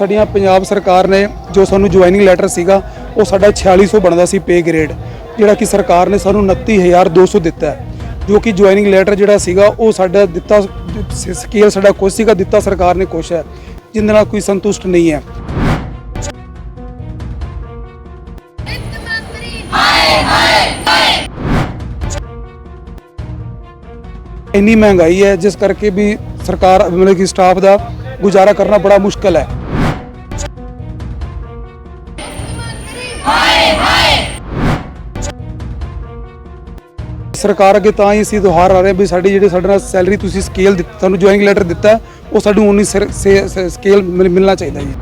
ਸਾਡੀਆਂ ਪੰਜਾਬ ਸਰਕਾਰ ਨੇ ਜੋ ਸਾਨੂੰ ਜੁਆਇਨਿੰਗ ਲੈਟਰ ਸੀਗਾ, ਉਹ ਸਾਡਾ 4600 ਬਣਦਾ ਸੀ ਪੇ ਗ੍ਰੇਡ ਜਿਹੜਾ ਕਿ ਸਰਕਾਰ ਨੇ ਸਾਨੂੰ 29200 ਦਿੱਤਾ ਹੈ। ਜੋ ਕਿ ਜੁਆਇਨਿੰਗ ਲੈਟਰ ਜਿਹੜਾ ਸੀਗਾ, ਉਹ ਸਾਡਾ ਦਿੱਤਾ ਸਕੇਲ ਸਾਡਾ ਕੁਛ ਸੀਗਾ, ਦਿੱਤਾ ਸਰਕਾਰ ਨੇ ਕੁਛ ਹੈ ਜਿਹਦੇ ਨਾਲ ਕੋਈ ਸੰਤੁਸ਼ਟ ਨਹੀਂ ਹੈ। ਇੰਨੀ ਮਹਿੰਗਾਈ ਹੈ, ਜਿਸ ਕਰਕੇ ਵੀ ਸਰਕਾਰ, ਮਤਲਬ ਕਿ ਸਟਾਫ ਦਾ ਗੁਜ਼ਾਰਾ ਕਰਨਾ ਬੜਾ ਮੁਸ਼ਕਲ ਹੈ। ਸਰਕਾਰ ਅੱਗੇ ਤਾਂ ਹੀ ਅਸੀਂ ਦੁਹਾਰ ਆ ਰਹੇ ਵੀ ਸਾਡੀ ਜਿਹੜੀ ਸਾਡੇ ਨਾਲ ਸੈਲਰੀ ਤੁਸੀਂ ਸਕੇਲ ਦਿੱਤਾ, ਤੁਹਾਨੂੰ ਜੁਆਇਨਿੰਗ ਲੈਟਰ ਦਿੱਤਾ, ਉਹ ਸਾਨੂੰ ਉਨੀ ਸਕੇਲ ਮਿਲਣਾ ਚਾਹੀਦਾ ਜੀ।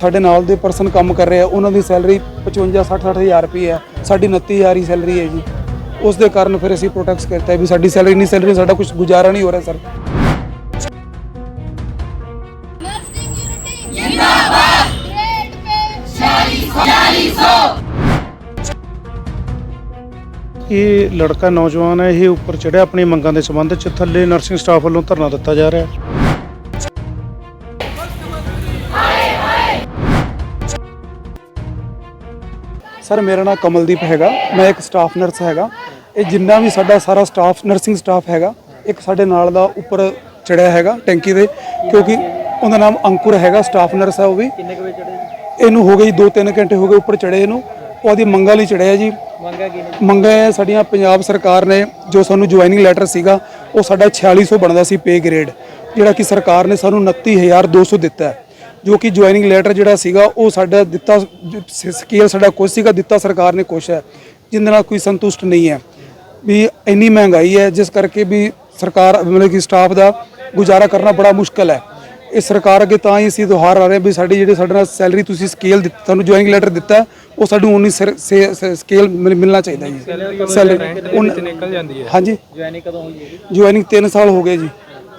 ਸਾਡੇ ਨਾਲ ਦੇ ਪਰਸਨ ਕੰਮ ਕਰ ਰਹੇ ਆ, ਉਹਨਾਂ ਦੀ ਸੈਲਰੀ 55 60 ਹਜ਼ਾਰ ਰੁਪਏ ਆ। ਸਾਡੀ 29000 ਹੀ ਸੈਲਰੀ ਹੈ ਜੀ। ਉਸ ਦੇ ਕਾਰਨ ਫਿਰ ਅਸੀਂ ਪ੍ਰੋਟੈਕਟ ਕਰਤਾ ਵੀ ਸਾਡੀ ਸੈਲਰੀ ਨਹੀਂ ਸੈਲਰੀ ਸਾਡਾ ਕੁਝ ਗੁਜ਼ਾਰਾ ਨਹੀਂ ਹੋ ਰਿਹਾ ਸਰ ਇਹ ਲੜਕਾ ਨੌਜਵਾਨ ਹੈ, ਇਹ ਉੱਪਰ ਚੜਿਆ ਆਪਣੀ ਮੰਗਾਂ ਦੇ ਸੰਬੰਧ 'ਚ, ਥੱਲੇ ਨਰਸਿੰਗ ਸਟਾਫ ਵੱਲੋਂ ਧਰਨਾ ਦਿੱਤਾ ਜਾ ਰਿਹਾ ਹੈ। ਸਰ, ਮੇਰਾ ਨਾਮ ਕਮਲਦੀਪ ਹੈਗਾ, ਮੈਂ ਇੱਕ ਸਟਾਫ ਨਰਸ ਹੈਗਾ। ਇਹ ਜਿੰਨਾ ਵੀ ਸਾਡਾ ਸਾਰਾ ਸਟਾਫ ਨਰਸਿੰਗ ਸਟਾਫ ਹੈਗਾ, ਇੱਕ ਸਾਡੇ ਨਾਲ ਦਾ ਉੱਪਰ ਚੜਿਆ ਹੈਗਾ ਟੈਂਕੀ ਦੇ, ਕਿਉਂਕਿ ਉਹਦਾ ਨਾਮ ਅੰਕੁਰ ਹੈਗਾ ਸਟਾਫ ਨਰਸ ਹੈ ਉਹ ਵੀ। ਕਿੰਨੇ ਕੁ ਚੜੇ ਇਹਨੂੰ ਹੋ ਜੀ 2-3 ਘੰਟੇ ਹੋ ਗਏ ਉੱਪਰ ਚੜੇ ਇਹਨੂੰ ਉਹ ਆਦੀ ਮੰਗਾਂ ਲਈ ਚੜਿਆ ਜੀ। ਮੰਗਾ ਕੀ ਮੰਗਾ ਇਹ ਸਾਡੀਆਂ ਪੰਜਾਬ ਸਰਕਾਰ ਨੇ ਜੋ ਸਾਨੂੰ ਜੁਆਇਨਿੰਗ ਲੈਟਰ ਸੀਗਾ ਉਹ ਸਾਡਾ 4600 ਬਣਦਾ ਸੀ ਪੇ ਗ੍ਰੇਡ ਜਿਹੜਾ ਕਿ ਸਰਕਾਰ ਨੇ ਸਾਨੂੰ 29200 ਦਿੱਤਾ ਹੈ। ਜੋ ਕਿ ਜੁਆਇਨਿੰਗ ਲੈਟਰ ਜਿਹੜਾ ਸੀਗਾ ਉਹ ਸਾਡਾ ਦਿੱਤਾ ਸਕੇਲ ਸਾਡਾ ਕੁਛ ਸੀਗਾ ਦਿੱਤਾ ਸਰਕਾਰ ਨੇ ਕੁਛ ਹੈ ਜਿੰਦੇ ਨਾਲ ਕੋਈ ਸੰਤੁਸ਼ਟ ਨਹੀਂ ਹੈ। ਵੀ ਇੰਨੀ ਮਹਿੰਗਾਈ ਹੈ ਜਿਸ ਕਰਕੇ ਵੀ ਸਰਕਾਰ ਮਤਲਬ ਕਿ ਸਟਾਫ ਦਾ ਗੁਜ਼ਾਰਾ ਕਰਨਾ ਬੜਾ ਮੁਸ਼ਕਲ ਹੈ। ਇਹ ਸਰਕਾਰ ਅੱਗੇ ਤਾਂ ਹੀ ਅਸੀਂ ਦੁਹਾਰ ਆ ਰਹੇ ਵੀ ਸਾਡੀ ਜਿਹੜੀ ਸਾਡੇ ਨਾਲ ਸੈਲਰੀ ਤੁਸੀਂ ਸਕੇਲ ਤੁਹਾਨੂੰ ਜੁਆਇਨਿੰਗ ਲੈਟਰ ਦਿੱਤਾ ਉਹ ਸਾਨੂੰ ਉਨੀ ਸਕੇਲ ਮਿਲਣਾ ਚਾਹੀਦਾ ਜੀ। ਸੈਲਰੀ ਨਿਕਲ ਜਾਂਦੀ ਹੈ? ਹਾਂਜੀ। ਜੁਆਇਨਿੰਗ ਕਦੋਂ ਹੋਈ ਹੈ ਜੁਆਇਨਿੰਗ 3 ਸਾਲ ਹੋ ਗਏ ਜੀ।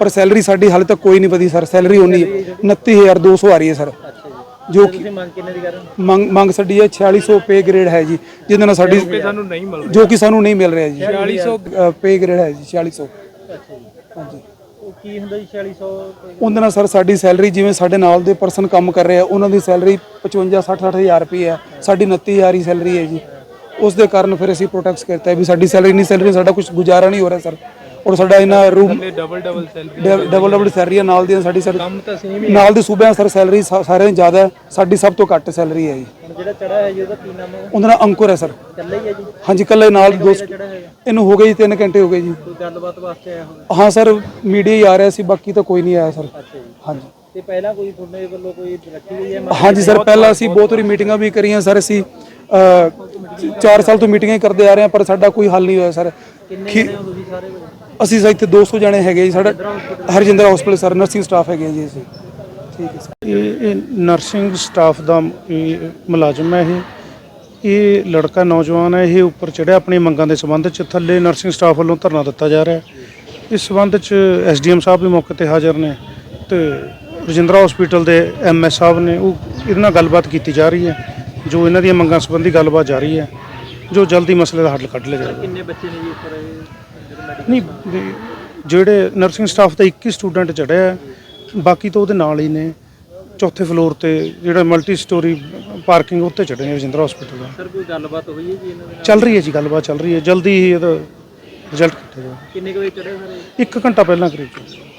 ਪਰ ਸੈਲਰੀ ਸਾਡੀ ਹਾਲੇ ਤੱਕ ਕੋਈ ਨਹੀਂ ਵਧੀ ਸਰ ਸੈਲਰੀ ਉਨੀ ਹੈ 29200 ਆ ਰਹੀ ਹੈ ਸਰ ਜੋ। ਕਿ ਮੰਗ ਕਿੰਨੇ ਦੀ ਕਰ ਮੰਗ ਮੰਗ ਸਾਡੀ ਹੈ 4600 ਪੇ ਗ੍ਰੇਡ ਹੈ ਜੀ ਜਿਹਦੇ ਨਾਲ ਸਾਡੀ ਸਾਨੂੰ ਨਹੀਂ ਮਿਲ ਜੋ ਕਿ ਸਾਨੂੰ ਨਹੀਂ ਮਿਲ ਰਿਹਾ ਜੀ। 4600 ਪੇ ਗ੍ਰੇਡ ਹੈ ਜੀ 4600 ਹਾਂਜੀ। ਉਹ ਕੀ ਹੁੰਦਾ ਜੀ 4600 ਉਹਦੇ ਨਾਲ ਸਰ ਸਾਡੀ ਸੈਲਰੀ ਜਿਵੇਂ ਸਾਡੇ ਨਾਲ ਦੇ ਪਰਸਨ ਕੰਮ ਕਰ ਰਹੇ ਆ ਉਹਨਾਂ ਦੀ ਸੈਲਰੀ 55 60 ਹਜ਼ਾਰ ਰੁਪਏ ਹੈ। ਸਾਡੀ 29000 ਹੀ ਸੈਲਰੀ ਹੈ ਜੀ। ਉਸ ਦੇ ਕਾਰਨ ਫਿਰ ਅਸੀਂ ਪ੍ਰੋਟੈਕਟ ਕਰਤਾ ਹੈ ਵੀ ਸਾਡੀ ਸੈਲਰੀ ਨਹੀਂ ਸੈਲਰੀ, ਸਾਡਾ ਕੁਝ ਗੁਜ਼ਾਰਾ ਨਹੀਂ ਹੋ ਰਿਹਾ ਸਰ। ਔਰ ਸਾਡਾ ਇਹਨਾਂ room double double salary double double ਸੈਲਰੀਆਂ ਨਾਲ ਦੀਆਂ ਸਾਡੀ ਸਰ ਕੰਮ ਤਾਂ ਸੇਮ ਨਾਲ ਦੇ ਸੂਬਿਆਂ ਸਰ ਸੈਲਰੀ ਸਾਰਿਆਂ ਤੋਂ ਜ਼ਿਆਦਾ ਹੈ। ਸਾਡੀ ਸਭ ਤੋਂ ਘੱਟ ਸੈਲਰੀ ਹੈ ਜੀ। ਜਿਹੜਾ ਚੜਾ ਹੈ ਜੀ ਉਹਦਾ ਕੀ ਨਾਮ ਹੈ? ਉਹਦਾ ਨਾਮ ਅੰਕੁਰ ਹੈ ਸਰ। ਚੱਲੇ ਹੀ ਹੈ ਜੀ? ਹਾਂਜੀ ਕੱਲੇ ਨਾਲ ਦੋਸਤ ਇਹਨੂੰ ਹੋ ਗਏ ਜੀ 3 ਘੰਟੇ ਹੋ ਗਏ ਜੀ। ਕੋਈ ਗੱਲਬਾਤ ਵਾਸਤੇ ਆਇਆ ਹੋਵੇ? ਹਾਂ ਸਰ ਮੀਡੀਆ ਹੀ ਆ ਰਿਹਾ ਸੀ ਬਾਕੀ ਤਾਂ ਕੋਈ ਨਹੀਂ ਆਇਆ ਸਰ। ਹਾਂਜੀ। ਤੇ ਪਹਿਲਾਂ ਕੋਈ ਤੁਹਾਡੇ ਵੱਲੋਂ ਕੋਈ ਰੱਖੀ ਹੋਈ ਹੈ? ਹਾਂਜੀ ਸਰ ਪਹਿਲਾਂ ਅਸੀਂ ਬਹੁਤ ਵਾਰੀ ਮੀਟਿੰਗਾਂ ਵੀ ਕਰੀਆਂ ਸਰ ਅਸੀਂ 4 ਸਾਲ ਤੋਂ ਮੀਟਿੰਗਾਂ ਹੀ ਕਰਦੇ ਆ ਰਹੇ ਹਾਂ ਪਰ ਸਾਡਾ ਕੋਈ ਹੱਲ ਨਹੀਂ ਹੋਇਆ ਸਰ। ਕਿੰਨੇ ਹੋ ਤੁਸੀਂ ਸਾਰੇ? ਅਸੀਂ ਸਰ ਇੱਥੇ 200 ਜਣੇ ਹੈਗੇ ਜੀ ਸਾਡਾ Harjinder hospital sir nursing staff ਹੈਗੇ ਜੀ ਅਸੀਂ। ਠੀਕ ਹੈ ਸਰ। ਇਹ ਇਹ ਨਰਸਿੰਗ ਸਟਾਫ ਦਾ ਇਹ ਮੁਲਾਜ਼ਮ ਹੈ ਇਹ। ਇਹ ਲੜਕਾ ਨੌਜਵਾਨ ਹੈ ਇਹ ਉੱਪਰ ਚੜਿਆ ਆਪਣੀ ਮੰਗਾਂ ਦੇ ਸੰਬੰਧ 'ਚ ਥੱਲੇ ਨਰਸਿੰਗ ਸਟਾਫ ਵੱਲੋਂ ਧਰਨਾ ਦਿੱਤਾ ਜਾ ਰਿਹਾ ਹੈ। ਇਸ ਸੰਬੰਧ 'ਚ ਐਸਡੀਐਮ ਸਾਹਿਬ ਵੀ ਮੌਕੇ ਤੇ ਹਾਜ਼ਰ ਨੇ ਤੇ ਰਜਿੰਦਰਾ ਹਸਪੀਟਲ ਦੇ ਐਮਐਸ ਸਾਹਿਬ ਨੇ ਉਹ ਇਹਦੇ ਨਾਲ ਗੱਲਬਾਤ ਕੀਤੀ ਜਾ ਰਹੀ ਹੈ ਜੋ ਇਹਨਾਂ ਦੀਆਂ ਮੰਗਾਂ ਸੰਬੰਧੀ ਗੱਲਬਾਤ ਜਾਰੀ ਹੈ ਜੋ ਜਲਦੀ ਮਸਲੇ ਦਾ ਹੱਲ ਕੱਢ ਲਿਆ ਜਾਏਗਾ ਕਿੰਨੇ ਬੱਚੇ ਨੇ ਜੀ ਉੱਪਰ ਇਹ ਨਹੀਂ ਦੇ- ਜਿਹੜੇ ਨਰਸਿੰਗ ਸਟਾਫ ਦਾ 21 ਸਟੂਡੈਂਟ ਚੜਿਆ ਹੈ, ਬਾਕੀ ਤਾਂ ਉਹਦੇ ਨਾਲ ਹੀ ਨੇ। ਚੌਥੇ ਫਲੋਰ ਤੇ ਜਿਹੜਾ ਮਲਟੀ ਸਟੋਰੀ ਪਾਰਕਿੰਗ ਉੱਤੇ ਚੜੇ ਨੇ ਰਜਿੰਦਰਾ ਹਸਪੀਟਲ ਦਾ। ਸਰ ਕੋਈ ਗੱਲਬਾਤ ਹੋਈ ਹੈ ਜੀ ਇਹਨਾਂ ਦੇ ਨਾਲ? ਚੱਲ ਰਹੀ ਹੈ ਜੀ ਗੱਲਬਾਤ ਚੱਲ ਰਹੀ ਹੈ। ਜਲਦੀ ਹੀ ਇਹਦਾ ਰਿਜ਼ਲਟ ਕੱਢਿਆ ਜਾਏਗਾ ਕਿੰਨੇ ਕੁ ਵਜੇ ਚੜੇ ਸਾਰੇ ਇੱਕ ਘੰਟਾ ਪਹਿਲਾਂ ਕਰੀਬ।